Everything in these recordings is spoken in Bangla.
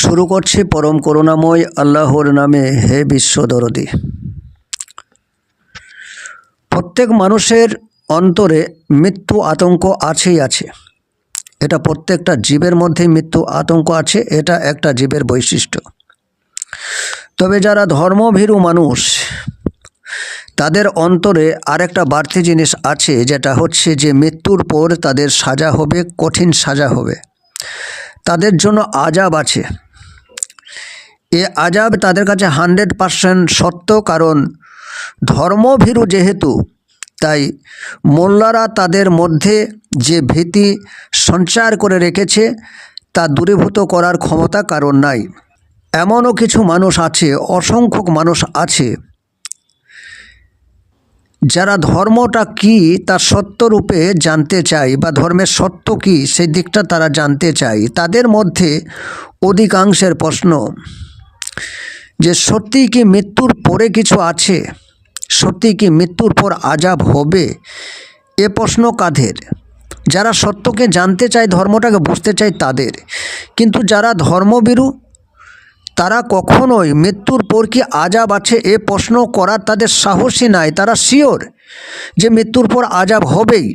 শুরু করছি পরম করুণাময় আল্লাহর নামে হে বিশ্বদরদি প্রত্যেক মানুষের অন্তরে মৃত্যু আতঙ্ক আছেই আছে। এটা প্রত্যেকটা জীবের মধ্যেই মৃত্যু আতঙ্ক আছে, এটা একটা জীবের বৈশিষ্ট্য। তবে যারা ধর্মভীরু মানুষ, তাদের অন্তরে আরেকটা বাড়তি জিনিস আছে, যেটা হচ্ছে যে মৃত্যুর পর তাদের সাজা হবে, কঠিন সাজা হবে। তাদের জন্য আজাব আছে। এ আজাব তাদের কাছে হান্ড্রেড পারসেন্ট সত্য, কারণ ধর্মভীরু যেহেতু, তাই মোল্লারা তাদের মধ্যে যে ভীতি সঞ্চার করে রেখেছে, তা দূরীভূত করার ক্ষমতা কারণ নাই। এমনও কিছু মানুষ আছে, অসংখ্যক মানুষ আছে, যারা ধর্মটা কি তা সত্যরূপে জানতে চায় বা ধর্মের সত্য কি, সেই দিকটা তারা জানতে চায়। তাদের মধ্যে অধিকাংশের প্রশ্ন যে সত্যি কি মৃত্যুর পরে কিছু আছে? সত্যি কি মৃত্যুর পর আজাব হবে? এ প্রশ্ন কাদের? যারা সত্যকে জানতে চায়, ধর্মটাকে বুঝতে চায় তাদের। কিন্তু যারা ধর্মবিরু তারা কখনোই মৃত্যুর পর কি আজাব আছে? এ প্রশ্ন করার তাদের সাহসই নাই। তারা শিওর যে মৃত্যুর পর আজাব হবেই।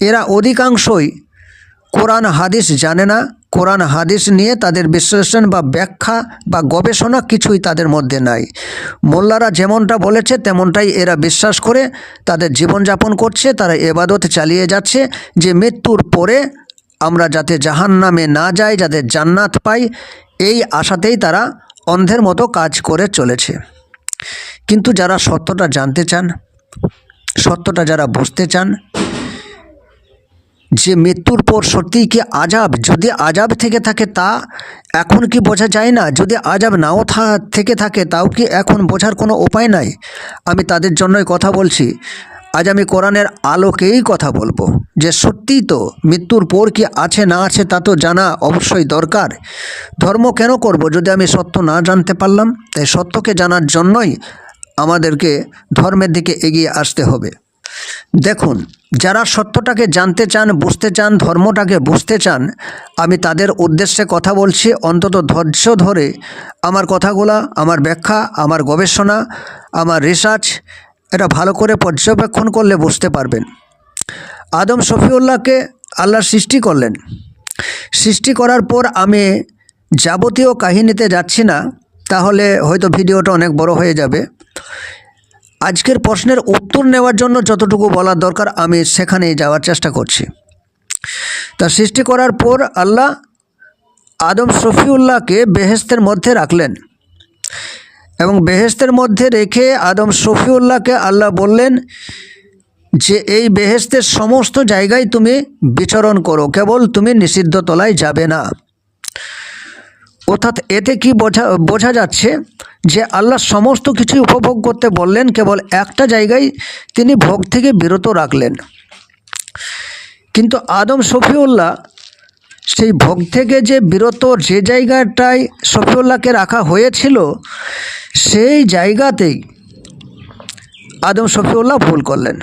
এরা অধিকাংশই কোরআন হাদিস জানে না, কোরআন হাদিস নিয়ে তাদের বিশ্লেষণ বা ব্যাখ্যা বা গবেষণা কিছুই তাদের মধ্যে নাই। মোল্লারা যেমনটা বলেছে, তেমনটাই এরা বিশ্বাস করে, তাদের জীবনযাপন করছে, তারা এবাদত চালিয়ে যাচ্ছে, যে মৃত্যুর পরে আমরা যাতে জাহান নামে না যাই যাদের জান্নাত পাই, এই আশাতেই তারা অন্ধের মতো কাজ করে চলেছে। কিন্তু যারা সত্যটা জানতে চান, সত্যটা যারা বুঝতে চান যে মৃত্যুর পর সত্যিই কি আজাব? যদি আজাব থেকে থাকে তা এখন কি বোঝা যায় না? যদি আজাব নাও থেকে থাকে তাও কি এখন বোঝার কোনো উপায় নাই? আমি তাদের জন্যই কথা বলছি। আজ আমি কোরআনের আলোকেই কথা বলব। যে সত্যিই তো মৃত্যুর পর কি আছে না আছে তা তো জানা অবশ্যই দরকার। ধর্ম কেন করব যদি আমি সত্য না জানতে পারলাম? তাই সত্যকে জানার জন্যই আমাদেরকে ধর্মের দিকে এগিয়ে আসতে হবে। দেখুন, যারা সত্যটাকে জানতে চান, বুঝতে চান, ধর্মটাকে বুঝতে চান, আমি তাদের উদ্দেশ্যে কথা বলছি। অন্তত ধৈর্য ধরে আমার কথাগুলা, আমার ব্যাখ্যা, আমার গবেষণা, আমার রিসার্চ এটা ভালো করে পর্যবেক্ষণ করলে বুঝতে পারবেন। আদম শফিউল্লাহকে আল্লাহ সৃষ্টি করলেন। সৃষ্টি করার পর আমি যাবতীয় কাহিনীতে যাচ্ছি না, তাহলে হয়তো ভিডিওটা অনেক বড় হয়ে যাবে। আজকের প্রশ্নের উত্তর নেওয়ার জন্য যতটুকু বলার দরকার, আমি সেখানেই যাওয়ার চেষ্টা করছি। তা সৃষ্টি করার পর আল্লাহ আদম শফিউল্লাহকে বেহেস্তের মধ্যে রাখলেন এবং বেহেস্তের মধ্যে রেখে আদম শফিউল্লাহকে আল্লাহ বললেন যে, এই বেহেস্তের সমস্ত জায়গায় তুমি বিচরণ করো, কেবল তুমি নিষিদ্ধ তলায় যাবে না। অর্থাৎ এতে কি বোঝা বোঝা যাচ্ছে যে আল্লাহ সমস্ত কিছুই উপভোগ করতে বললেন, কেবল একটা জায়গায় তিনি ভোগ থেকে বিরত রাখলেন। কিন্তু আদম শফিউল্লাহ সেই ভোগ থেকে যে বিরত যে জায়গাটায় শফিউল্লাহকে রাখা হয়েছিল, সেই জায়গাতেই আদম শফিউল্লাহ ভুল করলেন।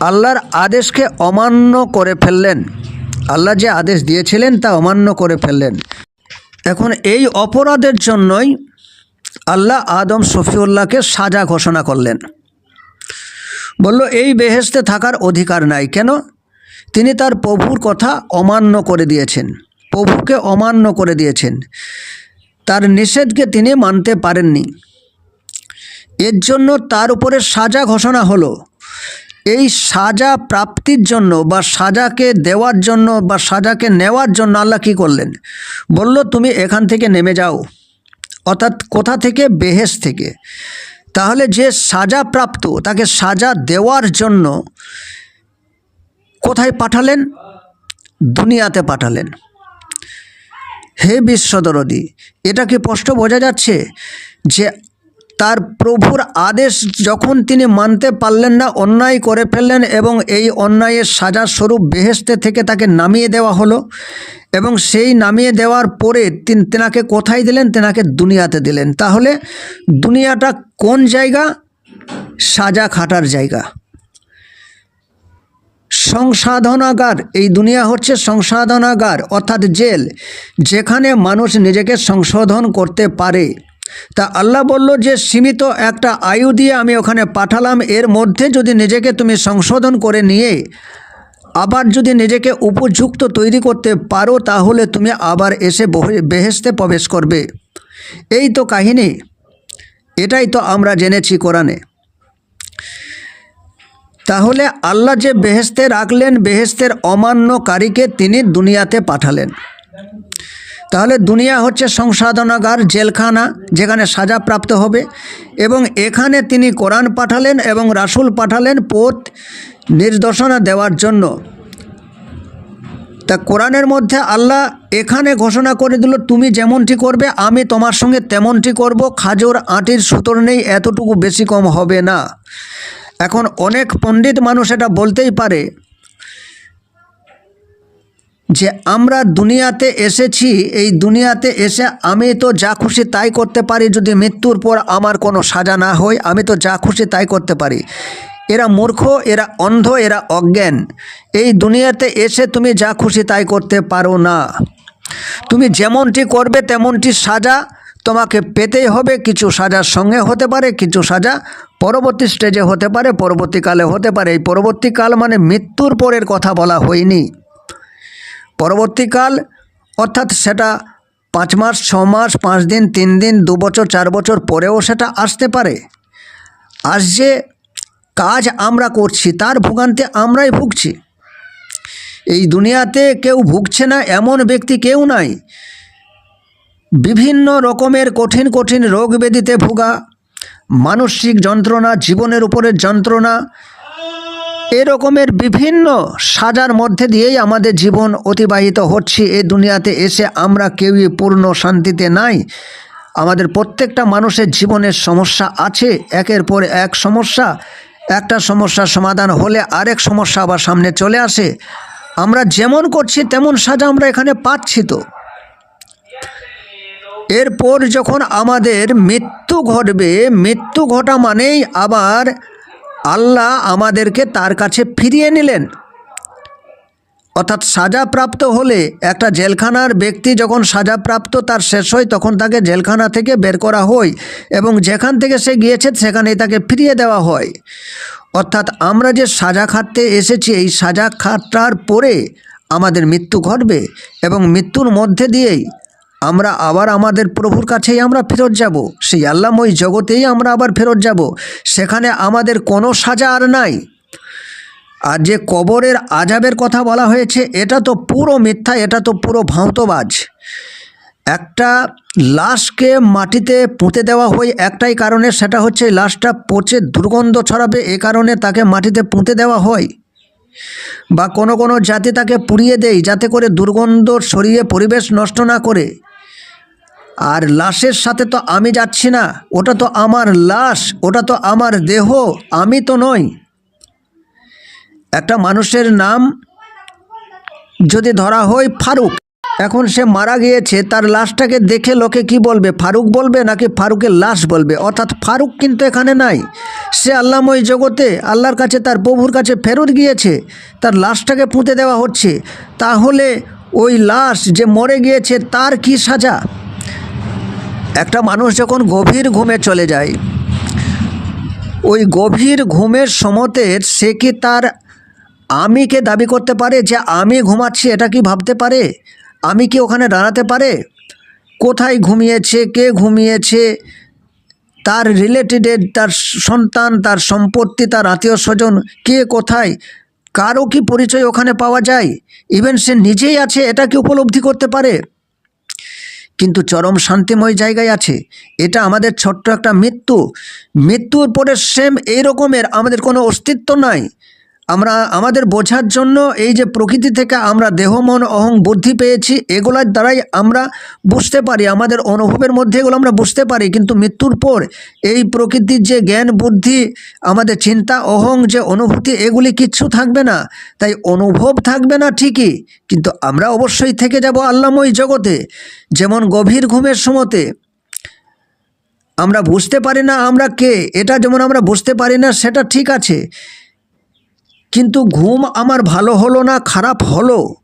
আল্লাহর আদেশকে অমান্য করে ফেললেন। আল্লাহ যে আদেশ দিয়েছিলেন তা অমান্য করে ফেললেন। এখন এই অপরাধের জন্যই আল্লাহ আদম শফিউল্লাহকে সাজা ঘোষণা করলেন। বলল, এই বেহেস্তে থাকার অধিকার নাই। কেন? তিনি তার প্রভুর কথা অমান্য করে দিয়েছেন। প্রভুকে অমান্য করে দিয়েছেন। তার নিষেধকে তিনি মানতে পারেননি। এর জন্য তার উপরে সাজা ঘোষণা হলো। এই সাজা প্রাপ্তির জন্য বা সাজাকে দেওয়ার জন্য বা সাজাকে নেওয়ার জন্য আল্লাহ কী করলেন? বলল, তুমি এখান থেকে নেমে যাও। অর্থাৎ কোথা থেকে? বেহেস থেকে। তাহলে যে সাজা প্রাপ্ত, তাকে সাজা দেওয়ার জন্য কোথায় পাঠালেন? দুনিয়াতে পাঠালেন। হে বিশ্বদরদি এটা কি স্পষ্ট বোঝা যাচ্ছে যে তার প্রভুর আদেশ যখন তিনি মানতে পারলেন না, অন্যায় করে ফেললেন এবং এই অন্যায়ের সাজা স্বরূপ বেহেস্তে থেকে তাকে নামিয়ে দেওয়া হলো এবং সেই নামিয়ে দেওয়ার পরে তিন তেনাকে কোথায় দিলেন? তেনাকে দুনিয়াতে দিলেন। তাহলে দুনিয়াটা কোন জায়গা? সাজা খাটার জায়গা। সংসাধনাগার, এই দুনিয়া হচ্ছে সংসাধনাগার অর্থাৎ জেল, যেখানে মানুষ নিজেকে সংশোধন করতে পারে। তা আল্লাহ বলল যে, সীমিত একটা আয়ু দিয়ে আমি ওখানে পাঠালাম। এর মধ্যে যদি নিজেকে তুমি সংশোধন করে নিয়ে আবার যদি নিজেকে উপযুক্ত তৈরি করতে পারো, তাহলে তুমি আবার এসে বহে- বেহেশতে প্রবেশ করবে। এই তো কাহিনী। এটাই তো আমরা জেনেছি কোরআনে। তাহলে আল্লাহ যে বেহেস্তে রাখলেন বেহেস্তের অমান্যকারীকে তিনি দুনিয়াতে পাঠালেন। তাহলে দুনিয়া হচ্ছে সংসাধনাগার, জেলখানা, যেখানে সাজা প্রাপ্ত হবে। এবং এখানে তিনি কোরআন পাঠালেন এবং রাসূল পাঠালেন পথ নির্দেশনা দেওয়ার জন্য। তা কোরআনের মধ্যে আল্লাহ এখানে ঘোষণা করে দিল, তুমি যেমনটি করবে, আমি তোমার সঙ্গে তেমনটি করব। খাজর আটির সুতোর নেই, এতটুকু বেশি কম হবে না। এখন অনেক পণ্ডিত মানুষ এটা বলতেই পারে যে আমরা দুনিয়াতে এসেছি, এই দুনিয়াতে এসে আমি তো যা খুশি তাই করতে পারি, যদি মৃত্যুর পর আমার কোনো সাজা না হয়, আমি তো যা খুশি তাই করতে পারি। এরা মূর্খ, এরা অন্ধ, এরা অজ্ঞান। এই দুনিয়াতে এসে তুমি যা খুশি তাই করতে পারো না। তুমি যেমনটি করবে, তেমনটি সাজা তোমাকে পেতেই হবে। কিছু সাজার সঙ্গে হতে পারে, কিছু সাজা পরবর্তী স্টেজে হতে পারে পরবর্তীকালে হতে পারে। এই পরবর্তীকাল মানে মৃত্যুর পরের কথা বলা হয়নি। পরবর্তীকাল, অর্থাৎ সেটা পাঁচ মাস, ছ মাস, পাঁচ দিন, তিন দিন, দু বছর, চার বছর পরেও সেটা আসতে পারে। আজ যে কাজ আমরা করছি, তার ভোগান্তে আমরাই ভুগছি। এই দুনিয়াতে কেউ ভুগছে না, এমন ব্যক্তি কেউ নাই। বিভিন্ন রকমের কঠিন কঠিন রোগ ব্যাধিতে ভোগা, মানসিক যন্ত্রণা, জীবনের উপরের যন্ত্রণা এরকমের বিভিন্ন সাজার মধ্যে দিয়েই আমাদের জীবন অতিবাহিত হচ্ছে। এই দুনিয়াতে এসে আমরা কেউই পূর্ণ শান্তিতে নাই। আমাদের প্রত্যেকটা মানুষের জীবনের সমস্যা আছে। একের পর এক সমস্যা, একটা সমস্যার সমাধান হলে আরেক সমস্যা আবার সামনে চলে আসে। আমরা যেমন করছি, তেমন সাজা আমরা এখানে পাচ্ছি তো। এরপর যখন আমাদের মৃত্যু ঘটবে, মৃত্যু ঘটা মানেই আবার আল্লাহ আমাদেরকে তার কাছে ফিরিয়ে নিলেন। অর্থাৎ সাজাপ্রাপ্ত হলে একটা জেলখানার ব্যক্তি যখন সাজাপ্রাপ্ত, তার শেষ হয়, তখন তাকে জেলখানা থেকে বের করা হয় এবং যেখান থেকে সে গিয়েছে, সেখানেই তাকে ফিরিয়ে দেওয়া হয়। অর্থাৎ আমরা যে সাজা খাটতে এসেছি, এই সাজা খাটার পরে আমাদের মৃত্যু ঘটবে এবং মৃত্যুর মধ্যে দিয়েই আমরা আবার আমাদের প্রভুর কাছেই আমরা ফেরত যাব। সেই আল্লাময় জগতেই আমরা আবার ফেরত যাব। সেখানে আমাদের কোনো সাজা আর নাই। আর যে কবরের আজাবের কথা বলা হয়েছে, এটা তো পুরো মিথ্যা, এটা তো পুরো ভাঁওতবাজ একটা লাশকে মাটিতে পুঁতে দেওয়া হয় একটাই কারণে সেটা হচ্ছে লাশটা পচে দুর্গন্ধ ছড়াবে, এ কারণে তাকে মাটিতে পুঁতে দেওয়া হয়। বা কোনো কোনো জাতি তাকে পুড়িয়ে দেয়, যাতে করে দুর্গন্ধ সরিয়ে পরিবেশ নষ্ট না করে। আর লাশের সাথে তো আমি যাচ্ছি না, ওটা তো আমার লাশ, ওটা তো আমার দেহ, আমি তো নই। একটা মানুষের নাম যদি ধরা হয় ফারুক, এখন সে মারা গিয়েছে, তার লাশটাকে দেখে লোকে কি বলবে, ফারুক বলবে নাকি ফারুকের লাশ বলবে? অর্থাৎ ফারুক কিন্তু এখানে নাই। সে আল্লাময় জগতে, আল্লাহর কাছে, তার প্রভুর কাছে ফেরত গিয়েছে, তার লাশটাকে পুঁতে দেওয়া হচ্ছে। তাহলে ওই লাশ যে মরে গিয়েছে, তার কি সাজা? একটা মানুষ যখন গভীর ঘুমে চলে যায়, ওই গভীর ঘুমের সমতে সে কি তার আমিকে দাবি করতে পারে যে আমি ঘুমাচ্ছি, এটা কি ভাবতে পারে? আমি কি ওখানে দাঁড়াতে পারে? কোথায় ঘুমিয়েছে? কে ঘুমিয়েছে? তার রিলেটেডের তার সন্তান, তার সম্পত্তি, তার আত্মীয় স্বজন, কে কোথায়? কারও কি পরিচয় ওখানে পাওয়া যায়? ইভেন সে নিজেই আছে, এটা কি উপলব্ধি করতে পারে? কিন্তু চরম শান্তিময় জায়গায় আছে। এটা আমাদের ছোট্ট একটা মৃত্যু। মৃত্যুর পরে সেম এই রকমের আমাদের কোনো অস্তিত্ব নাই। আমরা আমাদের বোঝার জন্য এই যে প্রকৃতি থেকে আমরা দেহ, মন, অহং বুদ্ধি পেয়েছি, এগুলোর দ্বারাই আমরা বুঝতে পারি, আমাদের অনুভবের মধ্যে এগুলো আমরা বুঝতে পারি। কিন্তু মৃত্যুর পর এই প্রকৃতির যে জ্ঞান, বুদ্ধি, আমাদের চিন্তা, অহং যে অনুভূতি, এগুলি কিচ্ছু থাকবে না। তাই অনুভব থাকবে না ঠিকই, কিন্তু আমরা অবশ্যই থেকে যাব আল্লাময় জগতে। যেমন গভীর ঘুমের সময়তে আমরা বুঝতে পারি না আমরা কে, এটা যেমন আমরা বুঝতে পারি না, সেটা ঠিক আছে। কিন্তু ঘুম আমার ভালো হলো না, খারাপ হলো।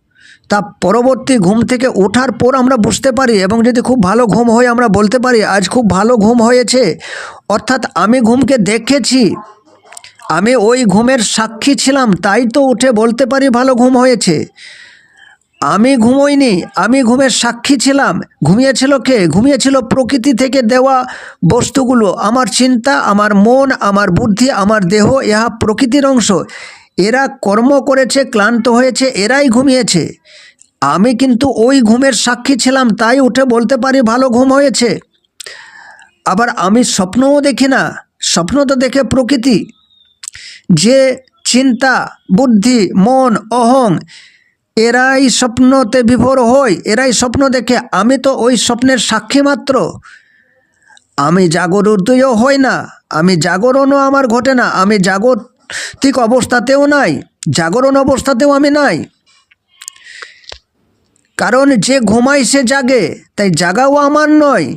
তা পরবর্তী ঘুম থেকে ওঠার পর আমরা বুঝতে পারি এবং যদি খুব ভালো ঘুম হয় আমরা বলতে পারি, আজ খুব ভালো ঘুম হয়েছে। অর্থাৎ আমি ঘুমকে দেখেছি। আমি ওই ঘুমের সাক্ষী ছিলাম, তাই তো উঠে বলতে পারি ভালো ঘুম হয়েছে। আমি ঘুমোইনি, আমি ঘুমের সাক্ষী ছিলাম। ঘুমিয়েছিল কে? ঘুমিয়েছিল প্রকৃতি থেকে দেওয়া বস্তুগুলো। আমার চিন্তা, আমার মন, আমার বুদ্ধি, আমার দেহ, ইহা প্রকৃতির অংশ। এরা কর্ম করেছে, ক্লান্ত হয়েছে, এরাই ঘুমিয়েছে। আমি কিন্তু ওই ঘুমের সাক্ষী ছিলাম, তাই উঠে বলতে পারি ভালো ঘুম হয়েছে। আবার আমি স্বপ্নও দেখি না, স্বপ্ন তো দেখে প্রকৃতি। যে চিন্তা, বুদ্ধি, মন, অহং, এরাই স্বপ্নতে বিভোর হয় এরাই স্বপ্ন দেখে। আমি তো ওই স্বপ্নের সাক্ষী মাত্র। আমি জাগরুদয় হই না, আমি জাগরণও আমার ঘটে না, আমি জাগতিক অবস্থাতেও নাই, জাগরণ অবস্থাতেও আমি নাই। কারণ যে ঘুমায় সে জাগে, তাই জাগাও আমার নয়।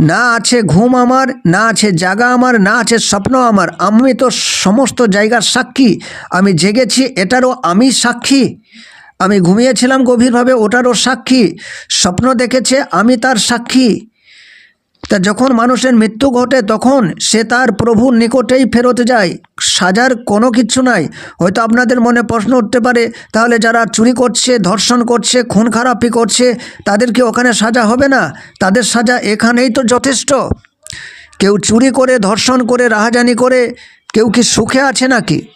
না আছে ঘুম আমার, না আছে জাগা আমার, না আছে স্বপ্ন আমার। আমি তো সমস্ত জায়গার সাক্ষী। আমি জেগেছি, এটারও আমি সাক্ষী। আমি ঘুমিয়েছিলাম গভীরভাবে, ওটারও সাক্ষী। স্বপ্ন দেখেছে, আমি তার সাক্ষী। তা যখন মানুষের মৃত্যু ঘটে, তখন সে তার প্রভুর নিকটেই ফেরত যায়। সাজার কোনো কিছু নাই। হয়তো আপনাদের মনে প্রশ্ন উঠতে পারে, তাহলে যারা চুরি করছে, ধর্ষণ করছে, খুন খারাপি করছে, তাদের কি ওখানে সাজা হবে না? তাদের সাজা এখানেই তো যথেষ্ট। কেউ চুরি করে, ধর্ষণ করে, রাহাজানি করে, কেউ কি সুখে আছে নাকি?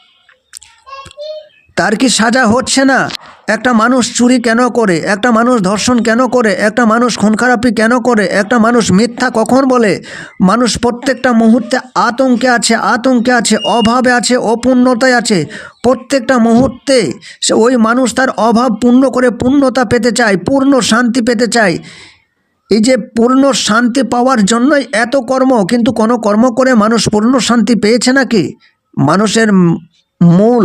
তার কি সাজা হচ্ছে না? একটা মানুষ চুরি কেন করে? একটা মানুষ ধর্ষণ কেন করে? একটা মানুষ খুন খারাপি কেন করে? একটা মানুষ মিথ্যা কখন বলে? মানুষ প্রত্যেকটা মুহূর্তে আতঙ্কে আছে আতঙ্কে আছে, অভাবে আছে, অপূর্ণতায় আছে। প্রত্যেকটা মুহূর্তে সে ওই মানুষ তার অভাব পূর্ণ করে পূর্ণতা পেতে চায়, পূর্ণ শান্তি পেতে চায়। এই যে পূর্ণ শান্তি পাওয়ার জন্যই এত কর্ম, কিন্তু কোনো কর্ম করে মানুষ পূর্ণ শান্তি পেয়েছে নাকি? মানুষের মূল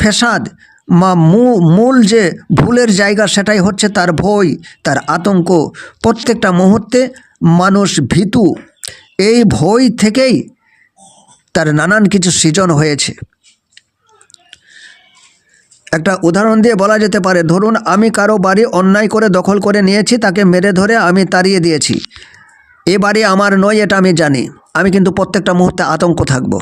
ফেসাদ মা মূল যে ভুলের জায়গা সেটাই হচ্ছে তার ভয়, তার আতঙ্ক। প্রত্যেকটা মুহূর্তে মানুষ ভীতু। এই ভয় থেকেই তার নানান কিছু সৃজন হয়েছে। একটা উদাহরণ দিয়ে বলা যেতে পারে, ধরুন আমি কারও বাড়ি অন্যায় করে দখল করে নিয়েছি, তাকে মেরে ধরে আমি তাড়িয়ে দিয়েছি। এ বাড়ি আমার নয়, এটা আমি জানি। আমি কিন্তু প্রত্যেকটা মুহূর্তে আতঙ্ক থাকব।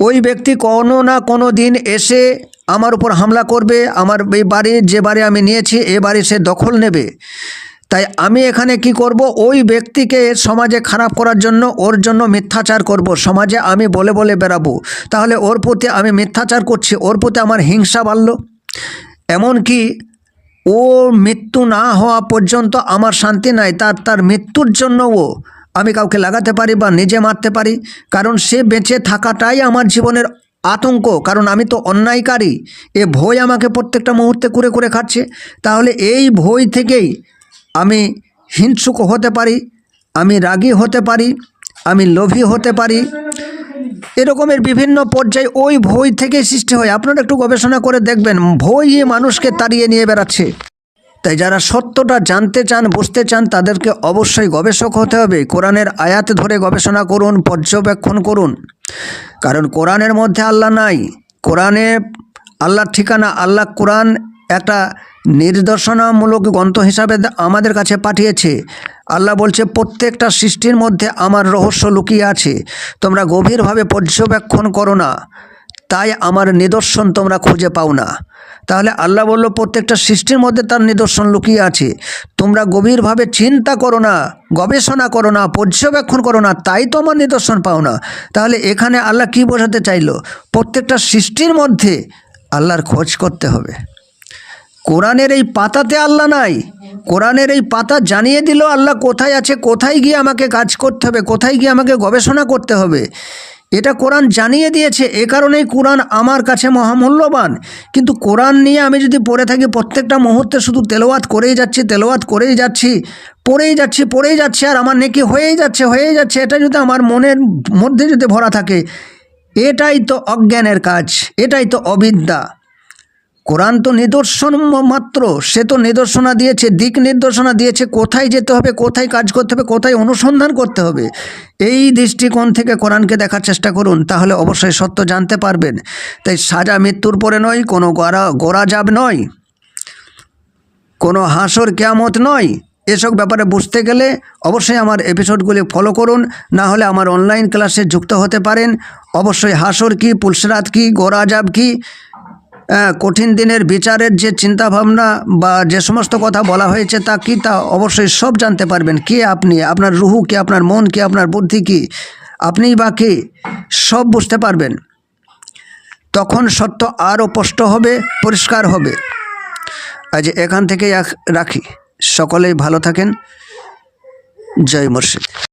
ওই ব্যক্তি কোনো না কোনো দিন এসে আমার উপর হামলা করবে, আমার এই বাড়ির যে বাড়ি আমি নিয়েছি, এ বাড়ি সে দখল নেবে। তাই আমি এখানে কি করব? ওই ব্যক্তিকে সমাজে খারাপ করার জন্য, ওর জন্য মিথ্যাচার করব। সমাজে আমি বলে বলে বেড়াবো। তাহলে ওর প্রতি আমি মিথ্যাচার করছি, ওর প্রতি আমার হিংসা বাড়ল। এমনকি ও মৃত্যু না হওয়া পর্যন্ত আমার শান্তি নাই, তার তার মৃত্যুর জন্যও আমি কাউকে লাগাতে পারি বা নিজে মারতে পারি। কারণ সে বেঁচে থাকাটাই আমার জীবনের আতঙ্ক, কারণ আমি তো অন্যায়কারী। এ ভয় আমাকে প্রত্যেকটা মুহূর্তে করে করে খাচ্ছে। তাহলে এই ভয় থেকেই আমি হিংসুক হতে পারি, আমি রাগী হতে পারি, আমি লোভী হতে পারি। এরকমের বিভিন্ন পর্যায়ে ওই ভয় থেকে সৃষ্টি হয়। আপনারা একটু গবেষণা করে দেখবেন, ভয়ই মানুষকে তাড়িয়ে নিয়ে বেড়াচ্ছে। তাই যারা সত্যটা জানতে চান, বুঝতে চান, তাদেরকে অবশ্যই গবেষক হতে হবে। কোরআনের আয়াত ধরে গবেষণা করুন, পর্যবেক্ষণ করুন। কারণ কোরআনের মধ্যে আল্লাহ নাই। কোরআনে আল্লাহর ঠিকানা, আল্লাহ কোরআন একটা নির্দেশনামূলক গ্রন্থ হিসাবে আমাদের কাছে পাঠিয়েছে। আল্লাহ বলছে, প্রত্যেকটা সৃষ্টির মধ্যে আমার রহস্য লুকিয়ে আছে। তোমরা গভীরভাবে পর্যবেক্ষণ করো না। তাই আমার নিদর্শন তোমরা খুঁজে পাও না। তাহলে আল্লাহ বলল, প্রত্যেকটা সৃষ্টির মধ্যে তার নিদর্শন লুকিয়ে আছে। তোমরা গভীরভাবে চিন্তা করো না, গবেষণা করো না, পর্যবেক্ষণ করো না, তাই তো আমার নিদর্শন পাও না। তাহলে এখানে আল্লাহ কি বোঝাতে চাইলো? প্রত্যেকটা সৃষ্টির মধ্যে আল্লাহর খোঁজ করতে হবে। কোরআনের এই পাতাতে আল্লাহ নাই। কোরআনের এই পাতা জানিয়ে দিল আল্লাহ কোথায় আছে, কোথায় গিয়ে আমাকে কাজ করতে হবে, কোথায় গিয়ে আমাকে গবেষণা করতে হবে। এটা কোরআন জানিয়ে দিয়েছে, এ কারণেই কোরআন আমার কাছে মহামূল্যবান। কিন্তু কোরআন নিয়ে আমি যদি পড়ে থাকি, প্রত্যেকটা মুহূর্তে শুধু তেলোয়াত করেই যাচ্ছি তেলোয়াত করেই যাচ্ছি, পড়েই যাচ্ছি পড়েই যাচ্ছি, আর আমার নেকি হয়েই যাচ্ছে হয়েই যাচ্ছে, এটা যদি আমার মনের মধ্যে যদি ভরা থাকে, এটাই তো অজ্ঞানের কাজ, এটাই তো অবিদ্যা। কোরআন তো নিদর্শন মাত্র, সে তো নিদর্শনা দিয়েছে, দিক নির্দেশনা দিয়েছে, কোথায় যেতে হবে, কোথায় কাজ করতে হবে, কোথায় অনুসন্ধান করতে হবে। এই দৃষ্টিকোণ থেকে কোরআনকে দেখার চেষ্টা করুন, তাহলে অবশ্যই সত্য জানতে পারবেন। তাই সাজা মৃত্যুর পরে নয়, কোনো গোড়া গোড়াজাব নয়, কোনো হাসর কেয়ামত নয়। এসব ব্যাপারে বুঝতে গেলে অবশ্যই আমার এপিসোডগুলি ফলো করুন, না হলে আমার অনলাইন ক্লাসে যুক্ত হতে পারেন। অবশ্যই হাসর কি, পুলসরাত কি গোরাজাব কি কঠিন দিনের বিচারের যে চিন্তা ভাবনা বা যে সমস্ত কথা বলা হয়েছে তা কি তা অবশ্যই সব জানতে পারবেন। কে আপনি? আপনার রুহু কি? আপনার মন কি? আপনার বুদ্ধি কি? আপনিই বা কে? সব বুঝতে পারবেন। তখন সত্য আরও স্পষ্ট হবে, পরিষ্কার হবে। আজ এখান থেকে রাখি। সকলেই ভালো থাকেন। জয় মুর্শিদ।